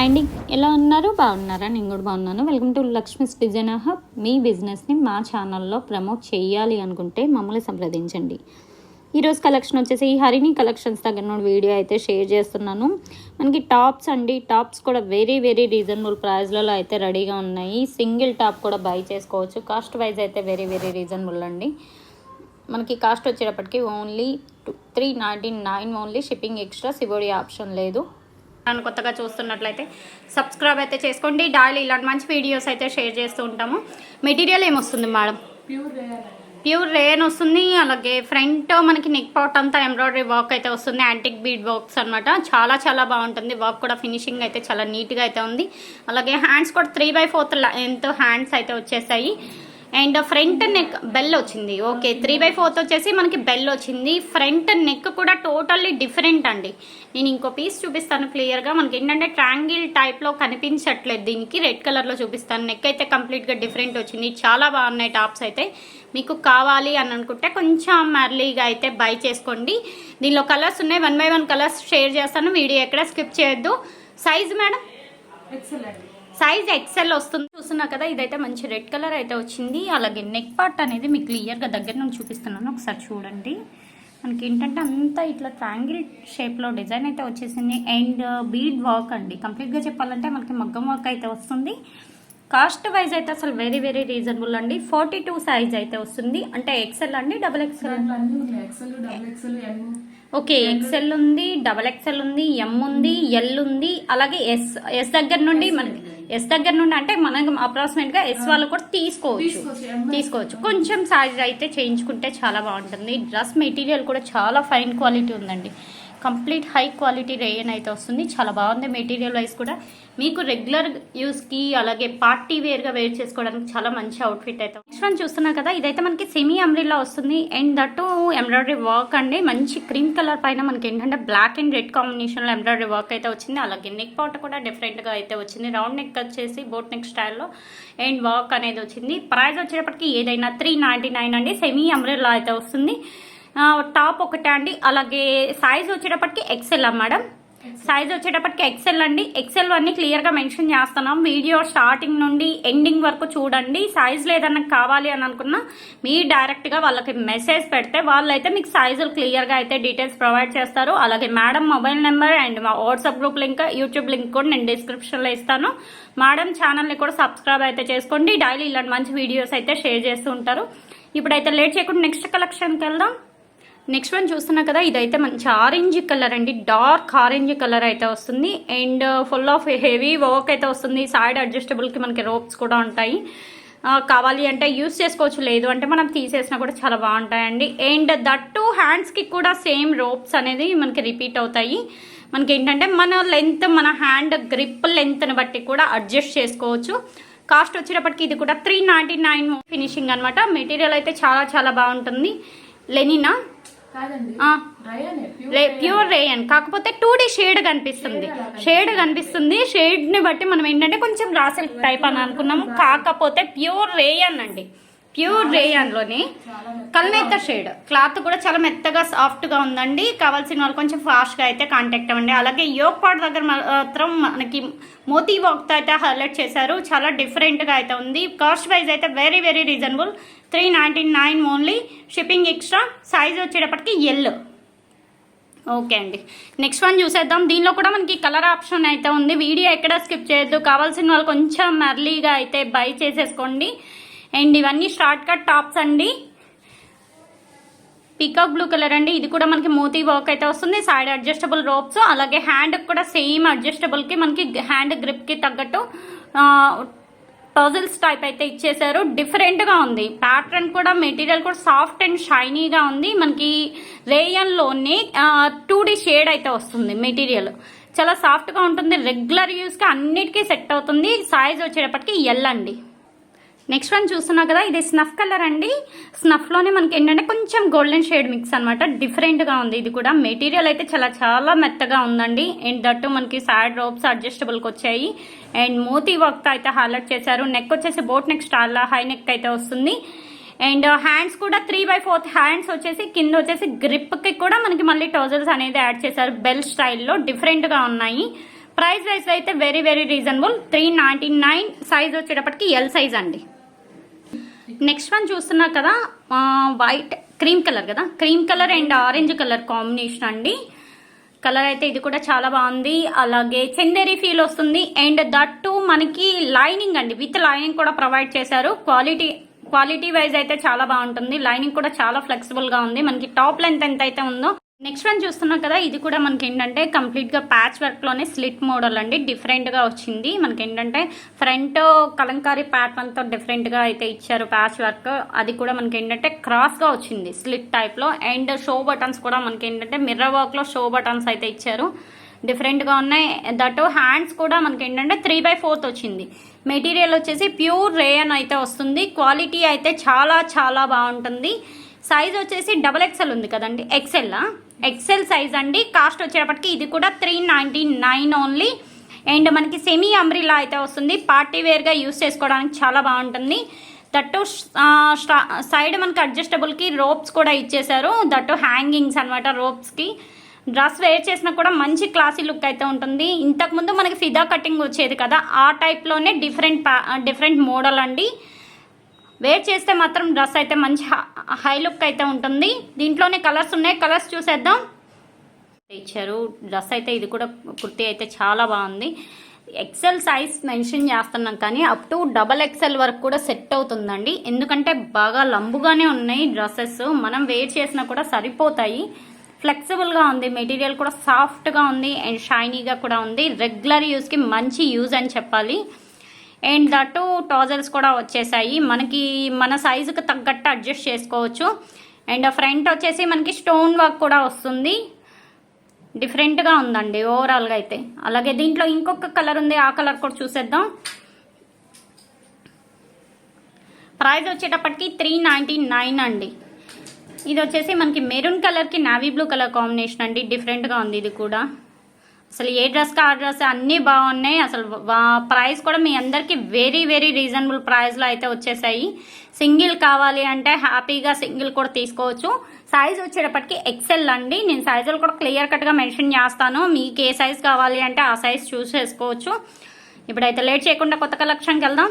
Hi అండి ఎలా ఉన్నారు? బాగున్నారా? నేను కూడా బాగున్నాను. Welcome to Lakshmi's design hub మీ బిజినెస్ని మా ఛానల్లో ప్రమోట్ చేయాలి అనుకుంటే మమ్మల్ని సంప్రదించండి. ఈరోజు కలెక్షన్ వచ్చేసి ఈ హరిణి కలెక్షన్స్ దగ్గర నుండి వీడియో అయితే షేర్ చేస్తున్నాను. మనకి టాప్స్ అండి. టాప్స్ కూడా వెరీ వెరీ రీజనబుల్ ప్రైస్లలో అయితే రెడీగా ఉన్నాయి. సింగిల్ టాప్ కూడా బై చేసుకోవచ్చు. కాస్ట్ వైజ్ అయితే వెరీ వెరీ రీజనబుల్ అండి. మనకి కాస్ట్ వచ్చేటప్పటికి only two three ninety nine only shipping extra సిబోడి option లేదు. నన్ను కొత్తగా చూస్తున్నట్లయితే సబ్స్క్రైబ్ అయితే చేసుకోండి. డైలీ ఇలాంటి మంచి వీడియోస్ అయితే షేర్ చేస్తూ ఉంటాము. మెటీరియల్ ఏమొస్తుంది మేడం? ప్యూర్ రేన్ వస్తుంది అలాగే ఫ్రంట్ మనకి నెక్ పాట్ అంతా ఎంబ్రాయిడరీ వర్క్ అయితే వస్తుంది యాంటిక్ బీడ్ వర్క్స్ అనమాట చాలా చాలా బాగుంటుంది. వర్క్ కూడా ఫినిషింగ్ అయితే చాలా నీట్గా అయితే ఉంది. అలాగే హ్యాండ్స్ కూడా three by fourth length hands అయితే వచ్చేసాయి. అండ్ ఫ్రంట్ నెక్ బెల్ వచ్చింది. ఓకే త్రీ బై ఫోర్త్ వచ్చేసి మనకి బెల్ వచ్చింది. ఫ్రంట్ నెక్ కూడా టోటల్లీ డిఫరెంట్ అండి. నేను ఇంకో పీస్ చూపిస్తాను క్లియర్గా మనకి ఏంటంటే ట్రాంగిల్ టైప్లో కనిపించట్లేదు దీనికి. రెడ్ కలర్లో చూపిస్తాను. నెక్ అయితే కంప్లీట్గా డిఫరెంట్ వచ్చింది. చాలా బాగున్నాయి టాప్స్ అయితే. మీకు కావాలి అని అనుకుంటే కొంచెం ఎర్లీగా అయితే బై చేసుకోండి. దీనిలో కలర్స్ ఉన్నాయి. One by one colours share చేస్తాను. వీడియో ఎక్కడ స్కిప్ చేయొద్దు. సైజ్ మేడం సైజ్ ఎక్సెల్ వస్తుంది. చూస్తున్నా కదా ఇదైతే మంచి రెడ్ కలర్ అయితే వచ్చింది. అలాగే నెక్ పార్ట్ అనేది మీకు క్లియర్గా దగ్గర నుంచి చూపిస్తున్నాను. ఒకసారి చూడండి. మనకి ఏంటంటే అంతా ఇట్లా ట్రాంగిల్ షేప్లో డిజైన్ అయితే వచ్చేసింది. అండ్ బీడ్ వర్క్ అండి. కంప్లీట్గా చెప్పాలంటే మనకి మగ్గం వర్క్ అయితే వస్తుంది. కాస్ట్ వైజ్ అయితే అసలు వెరీ వెరీ రీజనబుల్ అండి. ఫార్టీ టూ సైజ్ అయితే వస్తుంది. అంటే ఎక్సెల్ అండి? డబుల్ ఎక్సెల్ ఓకే ఎక్సెల్ ఉంది. డబల్ ఎక్సెల్ ఉంది ఎం ఉంది ఎల్ ఉంది అలాగే ఎస్ ఎస్ దగ్గర నుండి మనకి ఎస్ దగ్గర నుండి అంటే మనం అప్రాక్సిమేట్గా ఎస్ వాళ్ళు కూడా తీసుకోవచ్చు. తీసుకోవచ్చు, కొంచెం సైజ్ అయితే చేయించుకుంటే చాలా బాగుంటుంది. డ్రెస్ మెటీరియల్ కూడా చాలా ఫైన్ క్వాలిటీ ఉందండి. కంప్లీట్ హై క్వాలిటీ రేయన్ అయితే వస్తుంది. చాలా బాగుంది మెటీరియల్ వైజ్ కూడా. మీకు రెగ్యులర్ యూస్కి అలాగే పార్టీ వేర్గా వేర్ చేసుకోవడానికి చాలా మంచి అవుట్ఫిట్ అయితే నెక్స్ట్ వన్ చూస్తున్నా కదా ఇదైతే మనకి సెమీ అంబ్రిల్లా వస్తుంది. అండ్ దట్టు ఎంబ్రాయిడరీ వర్క్ అండి. మంచి క్రీమ్ కలర్ పైన మనకి ఏంటంటే బ్లాక్ అండ్ రెడ్ కాంబినేషన్లో ఎంబ్రాయిడరీ వర్క్ అయితే వచ్చింది. అలాగే నెక్ పాట్ కూడా డిఫరెంట్గా అయితే వచ్చింది. రౌండ్ నెక్ వచ్చేసి బోట్ నెక్ స్టైల్లో అండ్ వర్క్ అనేది వచ్చింది. ప్రైస్ వచ్చేటప్పటికి ఏదైనా త్రీ నైంటీ నైన్ అండి. సెమీ అంబ్రిల్లా అయితే వస్తుంది. టాప్ ఒకటే అండి. అలాగే సైజ్ వచ్చేటప్పటికి ఎక్సెల్ మేడం? సైజ్ వచ్చేటప్పటికి ఎక్సెల్ అండి. ఎక్సెల్ అన్ని క్లియర్గా మెన్షన్ చేస్తున్నాం. వీడియో స్టార్టింగ్ నుండి ఎండింగ్ వరకు చూడండి. సైజ్ లేదన్నా కావాలి అని అనుకున్నా మీ డైరెక్ట్గా వాళ్ళకి మెసేజ్ పెడితే వాళ్ళు అయితే మీకు సైజులు క్లియర్గా అయితే డీటెయిల్స్ ప్రొవైడ్ చేస్తారు. అలాగే మేడం మొబైల్ నెంబర్ అండ్ మా WhatsApp group link YouTube link కూడా నేను డిస్క్రిప్షన్లో ఇస్తాను. మేడం ఛానల్ని కూడా సబ్స్క్రైబ్ అయితే చేసుకోండి. డైలీ ఇలాంటి మంచి వీడియోస్ అయితే షేర్ చేస్తూ ఉంటారు. ఇప్పుడైతే లేట్ చేయకుండా నెక్స్ట్ కలెక్షన్కి వెళ్దాం. నెక్స్ట్ వన్ చూస్తున్నా కదా ఇదైతే మంచి ఆరెంజ్ కలర్ అండి. డార్క్ ఆరెంజ్ కలర్ అయితే వస్తుంది. And full of heavy work అయితే వస్తుంది. సైడ్ అడ్జస్టబుల్కి మనకి రోప్స్ కూడా ఉంటాయి. Uh, కావాలి అంటే యూస్ చేసుకోవచ్చు లేదు అంటే మనం తీసేసినా కూడా చాలా బాగుంటాయండి. అండ్ దట్టు హ్యాండ్స్కి కూడా సేమ్ రోప్స్ అనేది మనకి రిపీట్ అవుతాయి. మనకి ఏంటంటే మన లెంత్ మన హ్యాండ్ గ్రిప్ లెంత్ని బట్టి కూడా అడ్జస్ట్ చేసుకోవచ్చు. కాస్ట్ వచ్చేటప్పటికి ఇది కూడా త్రీ నైంటీ నైన్ ఫినిషింగ్ అనమాట మెటీరియల్ అయితే చాలా చాలా బాగుంటుంది. లెనినా ప్యూర్ రేయన్ కాకపోతే టూ డి షేడ్ కనిపిస్తుంది. షేడ్ కనిపిస్తుంది. షేడ్ని బట్టి మనం ఏంటంటే కొంచెం రాసెల్ టైప్ అని అనుకున్నాము. కాకపోతే ప్యూర్ రేయన్ అండి. ప్యూర్ రేయన్లోనే కల్నేత షేడ్ క్లాత్ కూడా చాలా మెత్తగా సాఫ్ట్గా ఉందండి. కావాల్సిన వాళ్ళు కొంచెం ఫాస్ట్గా అయితే కాంటాక్ట్ అవ్వండి. అలాగే యోగ్ పాట్ దగ్గర మాత్రం మనకి మోతీ వర్క్తో అయితే హైలైట్ చేశారు. చాలా డిఫరెంట్గా అయితే ఉంది. కాస్ట్ వైజ్ అయితే very very reasonable three ninety nine only shipping extra size వచ్చేటప్పటికి ఎల్ ఓకే అండి. నెక్స్ట్ వన్ చూసేద్దాం. దీనిలో కూడా మనకి కలర్ ఆప్షన్ అయితే ఉంది. వీడియో ఎక్కడ స్కిప్ చేయొద్దు. కావాల్సిన వాళ్ళు కొంచెం ఎర్లీగా అయితే బై చేసేసుకోండి. అండ్ ఇవన్నీ షార్ట్ కట్ టాప్స్ అండి. పీకాక్ బ్లూ కలర్ అండి. ఇది కూడా మనకి మోతీ వర్క్ అయితే వస్తుంది. సైడ్ అడ్జస్టబుల్ రోప్స్ అలాగే హ్యాండ్ కూడా సేమ్ అడ్జస్టబుల్కి మనకి హ్యాండ్ గ్రిప్కి తగ్గట్టు పజిల్స్ టైప్ అయితే ఇచ్చేసారు డిఫరెంట్గా ఉంది. ప్యాటర్న్ కూడా మెటీరియల్ కూడా సాఫ్ట్ అండ్ షైనీగా ఉంది. మనకి రేయన్లోనే టూ డి షేడ్ అయితే వస్తుంది మెటీరియల్ చాలా సాఫ్ట్గా ఉంటుంది. రెగ్యులర్ యూస్కి అన్నిటికీ సెట్ అవుతుంది. సైజ్ వచ్చేటప్పటికి ఎల్ అండి. నెక్స్ట్ వన్ చూస్తున్నా కదా ఇది స్నఫ్ కలర్ అండి. స్నఫ్లోనే మనకి ఏంటంటే కొంచెం గోల్డెన్ షేడ్ మిక్స్ అనమాట డిఫరెంట్గా ఉంది ఇది కూడా. మెటీరియల్ అయితే చాలా చాలా మెత్తగా ఉందండి. అండ్ దట్టు మనకి సాడ్ రోప్స్ అడ్జస్టబుల్కి వచ్చాయి. అండ్ మోతీ వర్క్ అయితే హైలైట్ చేశారు. నెక్ వచ్చేసి బోట్ నెక్ చాలా హై నెక్ అయితే వస్తుంది. అండ్ హ్యాండ్స్ కూడా త్రీ బై ఫోర్త్ హ్యాండ్స్ వచ్చేసి కింద వచ్చేసి గ్రిప్కి కూడా మనకి మళ్ళీ టోజల్స్ అనేది యాడ్ చేశారు. బెల్ స్టైల్లో డిఫరెంట్గా ఉన్నాయి. ప్రైస్ వైజ్ అయితే very very reasonable three ninety nine size వచ్చేటప్పటికి ఎల్ సైజ్ అండి. నెక్స్ట్ వన్ చూస్తున్నారు కదా వైట్ క్రీమ్ కలర్ కదా. Cream colour and orange colour combination అండి. కలర్ అయితే ఇది కూడా చాలా బాగుంది. అలాగే చందేరి ఫీల్ వస్తుంది. అండ్ దట్టు మనకి లైనింగ్ అండి. విత్ లైనింగ్ కూడా ప్రొవైడ్ చేశారు. క్వాలిటీ క్వాలిటీ వైజ్ అయితే చాలా బాగుంటుంది. లైనింగ్ కూడా చాలా ఫ్లెక్సిబుల్గా ఉంది. మనకి టాప్ లెంత్ ఎంత అయితే ఉందో నెక్స్ట్ వన్ చూస్తున్నాం కదా ఇది కూడా మనకి ఏంటంటే కంప్లీట్గా ప్యాచ్ వర్క్లోనే స్లిట్ మోడల్ అండి. డిఫరెంట్గా వచ్చింది. మనకి ఏంటంటే ఫ్రంట్ కలంకారీ ప్యాటర్న్తో డిఫరెంట్గా అయితే ఇచ్చారు ప్యాచ్ వర్క్ అది కూడా మనకి ఏంటంటే క్రాస్గా వచ్చింది స్లిట్ టైప్లో అండ్ షో బటన్స్ కూడా మనకి ఏంటంటే మిర్రర్ వర్క్లో షో బటన్స్ అయితే ఇచ్చారు. డిఫరెంట్గా ఉన్నాయి. దట్ హ్యాండ్స్ కూడా మనకి ఏంటంటే త్రీ బై ఫోర్త్ వచ్చింది. మెటీరియల్ వచ్చేసి ప్యూర్ రేయన్ అయితే వస్తుంది. క్వాలిటీ అయితే చాలా చాలా బాగుంటుంది. సైజ్ వచ్చేసి డబల్ ఎక్సెల్ ఉంది కదండి. ఎక్సెల్లా ఎక్సెల్ సైజ్ అండి. కాస్ట్ వచ్చేటప్పటికి ఇది కూడా three ninety nine only and మనకి సెమీ అంబ్రిలా అయితే వస్తుంది. పార్టీ వేర్గా యూస్ చేసుకోవడానికి చాలా బాగుంటుంది. దట్టు సైడ్ మనకి అడ్జస్టబుల్కి రోప్స్ కూడా ఇచ్చేసారు దట్టు హ్యాంగింగ్స్ అనమాట రోప్స్కి డ్రెస్ వేర్ చేసినా కూడా మంచి క్లాసీ లుక్ అయితే ఉంటుంది. ఇంతకుముందు మనకి ఫిదా కటింగ్ వచ్చేది కదా. ఆ టైప్లోనే డిఫరెంట్ డిఫరెంట్ మోడల్ అండి. వేర్ చేస్తే మాత్రం డ్రెస్ అయితే మంచి హై లుక్ అయితే ఉంటుంది. దీంట్లోనే కలర్స్ ఉన్నాయి. కలర్స్ చూసేద్దాం. ఇచ్చారు. డ్రెస్ అయితే ఇది కూడా కుర్తీ అయితే చాలా బాగుంది. ఎక్సెల్ సైజ్ మెన్షన్ చేస్తున్నాం కానీ అప్ టు డబల్ ఎక్సెల్ వరకు కూడా సెట్ అవుతుందండి. ఎందుకంటే బాగా లంబుగానే ఉన్నాయి డ్రెస్సెస్ మనం వేర్ చేసినా కూడా సరిపోతాయి. ఫ్లెక్సిబుల్గా ఉంది. మెటీరియల్ కూడా సాఫ్ట్గా ఉంది. అండ్ షైనీగా కూడా ఉంది. రెగ్యులర్ యూస్కి మంచి యూజ్ అని చెప్పాలి. అండ్ దట్టు టాజల్స్ కూడా వచ్చేసాయి. మనకి మన సైజుకి తగ్గట్టు అడ్జస్ట్ చేసుకోవచ్చు. అండ్ ఫ్రంట్ వచ్చేసి మనకి స్టోన్ వర్క్ కూడా వస్తుంది. డిఫరెంట్గా ఉందండి ఓవరాల్గా అయితే. అలాగే దీంట్లో ఇంకొక కలర్ ఉంది ఆ కలర్ కూడా చూసేద్దాం. ప్రైస్ వచ్చేటప్పటికి త్రీ నైంటీ నైన్ అండి. ఇది వచ్చేసి మనకి మెరూన్ కలర్కి నావీ బ్లూ కలర్ కాంబినేషన్ అండి. డిఫరెంట్గా ఉంది ఇది కూడా. అసలు ఏ డ్రెస్కి ఆ డ్రెస్ అన్నీ బాగున్నాయి. అసలు ప్రైస్ కూడా మీ అందరికీ వెరీ వెరీ రీజనబుల్ ప్రైస్లో అయితే వచ్చేసాయి. సింగిల్ కావాలి అంటే హ్యాపీగా సింగిల్ కూడా తీసుకోవచ్చు. సైజ్ వచ్చేటప్పటికి ఎక్సెల్ అండి. నేను సైజులు కూడా క్లియర్ కట్గా మెన్షన్ చేస్తాను. మీకు ఏ సైజ్ కావాలి అంటే ఆ సైజ్ చూస్ చేసుకోవచ్చు. ఇప్పుడైతే లేట్ చేయకుండా కొత్త కలెక్షన్కి వెళ్దాం.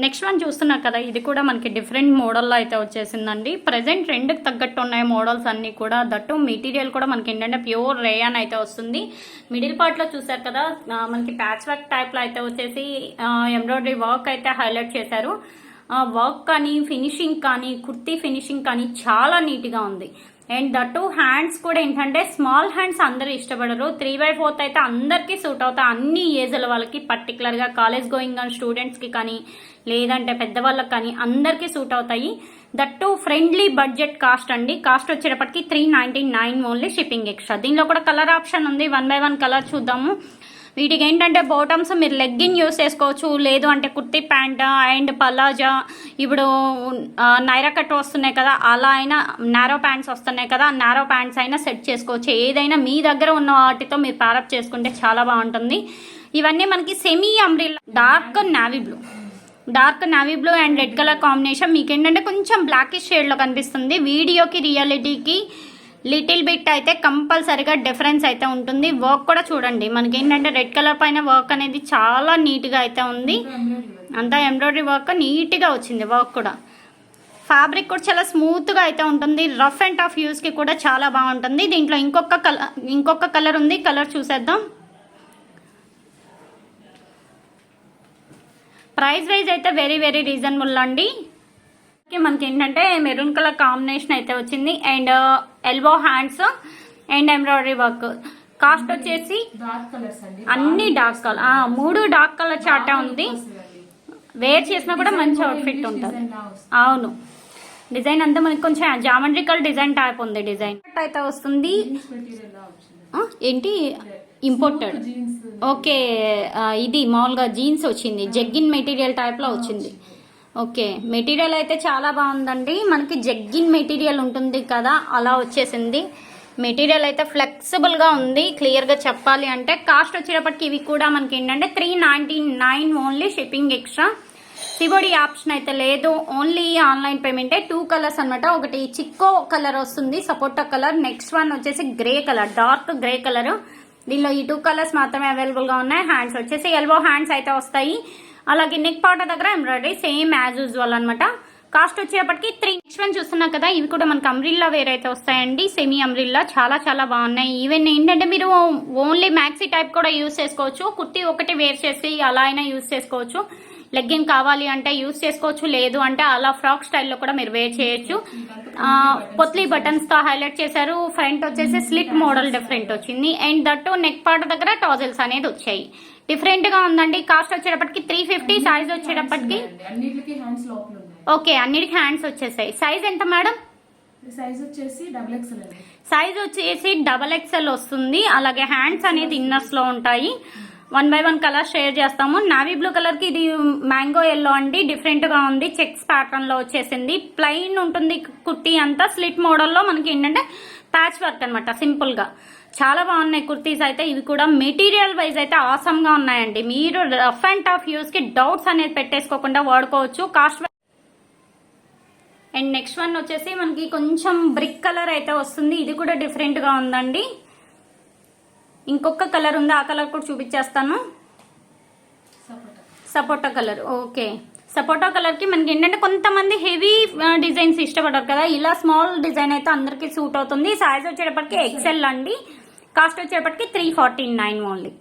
నెక్స్ట్ వన్ చూస్తున్నారు కదా ఇది కూడా మనకి డిఫరెంట్ మోడల్లో అయితే వచ్చేసిందండి. ప్రజెంట్ రెండుకి తగ్గట్టు ఉన్నాయి మోడల్స్ అన్నీ కూడా. దట్టు మెటీరియల్ కూడా మనకి ఏంటంటే ప్యూర్ రేయాన్ అయితే వస్తుంది. మిడిల్ పార్ట్లో చూసారు కదా మనకి ప్యాచ్ వర్క్ టైప్లో అయితే వచ్చేసి ఎంబ్రాయిడరీ వర్క్ అయితే హైలైట్ చేశారు. వర్క్ కానీ ఫినిషింగ్ కానీ కుర్తీ ఫినిషింగ్ కానీ చాలా నీట్గా ఉంది. అండ్ దట్టు హ్యాండ్స్ కూడా ఏంటంటే స్మాల్ హ్యాండ్స్ అందరూ ఇష్టపడరు. త్రీ బై ఫోర్త్ అయితే అందరికీ సూట్ అవుతాయి అన్ని ఏజ్ల వాళ్ళకి పర్టికులర్గా కాలేజ్ గోయింగ్ కానీ స్టూడెంట్స్కి కానీ లేదంటే పెద్దవాళ్ళకి కానీ అందరికీ సూట్ అవుతాయి. దట్టు ఫ్రెండ్లీ బడ్జెట్ కాస్ట్ అండి. కాస్ట్ వచ్చేటప్పటికి three ninety nine only shipping extra దీనిలో కూడా కలర్ ఆప్షన్ ఉంది. వన్ బై వన్ కలర్ చూద్దాము. వీటికి ఏంటంటే బాటమ్స్ మీరు లెగ్గిన్ యూస్ చేసుకోవచ్చు. లేదు అంటే కుర్తీ ప్యాంట్ అండ్ పలాజా ఇప్పుడు నైరా కట్ వస్తున్నాయి కదా అలా అయినా నారో ప్యాంట్స్ వస్తున్నాయి కదా నారో ప్యాంట్స్ అయినా సెట్ చేసుకోవచ్చు. ఏదైనా మీ దగ్గర ఉన్న వాటితో మీరు ప్యారప్ చేసుకుంటే చాలా బాగుంటుంది. ఇవన్నీ మనకి semi umbrella dark navy blue dark navy blue and red colour combination మీకు ఏంటంటే కొంచెం బ్లాకిష్ షేడ్లో కనిపిస్తుంది. వీడియోకి రియాలిటీకి లిటిల్ బిట్ అయితే కంపల్సరీగా డిఫరెన్స్ అయితే ఉంటుంది. వర్క్ కూడా చూడండి. మనకి ఏంటంటే రెడ్ కలర్ పైన వర్క్ అనేది చాలా నీట్గా అయితే ఉంది. అంతా ఎంబ్రాయిడరీ వర్క్ నీట్గా వచ్చింది వర్క్ కూడా. ఫ్యాబ్రిక్ కూడా చాలా స్మూత్గా అయితే ఉంటుంది. రఫ్ అండ్ టఫ్ యూస్కి కూడా చాలా బాగుంటుంది. దీంట్లో ఇంకొక కలర్ ఇంకొక కలర్ ఉంది. కలర్ చూసేద్దాం. ప్రైస్ వైజ్ అయితే వెరీ వెరీ రీజనబుల్ అండి. మనకి ఏంటంటే మెరూన్ కలర్ కాంబినేషన్ అయితే వచ్చింది. And elbow hands and embroidery work cost వచ్చేసి డార్క్ కలర్స్ అండి. అన్ని డార్క్ కలర్ మూడు డార్క్ కలర్ చాటే ఉంది. వేర్ చేసినా కూడా మంచి అవుట్ఫిట్ ఉంటుంది. అవును. డిజైన్ అంతా మనకి కొంచెం జామెట్రికల్ డిజైన్ టైప్ ఉంది డిజైన్ అయితే వస్తుంది. ఏంటి? ఇంపోర్టెడ్ ఓకే ఇది మామూలుగా జీన్స్ వచ్చింది. జగ్గిన్ మెటీరియల్ టైప్లో వచ్చింది. ఓకే. మెటీరియల్ అయితే చాలా బాగుందండి. మనకి జగ్గిన్ మెటీరియల్ ఉంటుంది కదా అలా వచ్చేసింది. మెటీరియల్ అయితే ఫ్లెక్సిబుల్గా ఉంది క్లియర్గా చెప్పాలి అంటే. కాస్ట్ వచ్చేటప్పటికి ఇవి కూడా మనకి ఏంటంటే three ninety nine only shipping extra COD option అయితే లేదు. ఓన్లీ ఆన్లైన్ పేమెంటే టూ కలర్స్ అన్నమాట. ఒకటి చిక్కో కలర్ వస్తుంది సపోటా కలర్ నెక్స్ట్ వన్ వచ్చేసి grey colour dark grey colour దీనిలో ఈ టూ కలర్స్ మాత్రమే అవైలబుల్గా ఉన్నాయి. హ్యాండ్స్ వచ్చేసి ఎల్బో హ్యాండ్స్ అయితే వస్తాయి. అలాగే నెక్ పాట దగ్గర ఎంబ్రాయిడరీ సేమ్ యాజ్ యూజువల్ అనమాట కాస్ట్ వచ్చేప్పటికి త్రీ నెక్స్ట్ వన్ కదా ఇవి కూడా మనకి అమ్రిల్లా వేరైతే వస్తాయండి. సెమీ అమ్రిల్లా చాలా చాలా బాగున్నాయి. ఈవెన్ ఏంటంటే మీరు ఓన్లీ మ్యాక్సీ టైప్ కూడా యూస్ చేసుకోవచ్చు. కుర్తీ ఒకటి వేర్ చేసి అలా అయినా యూస్ చేసుకోవచ్చు. లెగ్గిన్ కావాలి అంటే యూస్ చేసుకోవచ్చు లేదు అంటే అలా ఫ్రాక్ స్టైల్లో కూడా మీరు వేర్ చేయొచ్చు. పొత్లీ బటన్స్తో హైలైట్ చేశారు. ఫ్రంట్ వచ్చేసి స్లిట్ మోడల్ డిఫరెంట్ వచ్చింది. అండ్ దట్టు నెక్ పార్ట్ దగ్గర టాజల్స్ అనేది వచ్చాయి. డిఫరెంట్గా ఉందండి. కాస్ట్ వచ్చేటప్పటికి త్రీ ఫిఫ్టీ సైజ్ వచ్చేటప్పటికి ఓకే అన్నిటికీ హ్యాండ్స్ వచ్చేసాయి. సైజ్ ఎంత మేడం? సైజ్ వచ్చేసి డబుల్ ఎక్స్ఎల్ అండి. సైజ్ వచ్చేసి డబల్ ఎక్స్ఎల్ వస్తుంది. అలాగే హ్యాండ్స్ అనేది ఇన్నర్స్లో ఉంటాయి. One by one colour share చేస్తాము. నావీ బ్లూ కలర్కి ఇది మ్యాంగో ఎల్లో అండి. డిఫరెంట్గా ఉంది. చెక్స్ ప్యాటర్న్లో వచ్చేసింది. ప్లెయిన్ ఉంటుంది కుర్తీ అంతా. స్లిట్ మోడల్లో మనకి ఏంటంటే ప్యాచ్ వర్క్ అనమాట సింపుల్గా. చాలా బాగున్నాయి కుర్తీస్ అయితే. ఇవి కూడా మెటీరియల్ వైజ్ అయితే ఆసమ్గా ఉన్నాయండి. మీరు రఫ్ అండ్ టఫ్ యూస్కి డౌట్స్ అనేది పెట్టేసుకోకుండా వాడుకోవచ్చు. కాస్ట్ అండ్ నెక్స్ట్ వన్ వచ్చేసి మనకి కొంచెం బ్రిక్ కలర్ అయితే వస్తుంది. ఇది కూడా డిఫరెంట్గా ఉందండి. ఇంకొక కలర్ ఉంది? ఆ కలర్ కూడా చూపించేస్తాను. సపోటా కలర్ ఓకే. సపోటా కలర్కి మనకి ఏంటంటే కొంతమంది హెవీ డిజైన్స్ ఇష్టపడరు కదా. ఇలా స్మాల్ డిజైన్ అయితే అందరికి సూట్ అవుతుంది. సైజ్ వచ్చేటప్పటికి ఎక్సెల్ అండి. కాస్ట్ వచ్చేటప్పటికి త్రీ ఫార్టీ నైన్ ఓన్లీ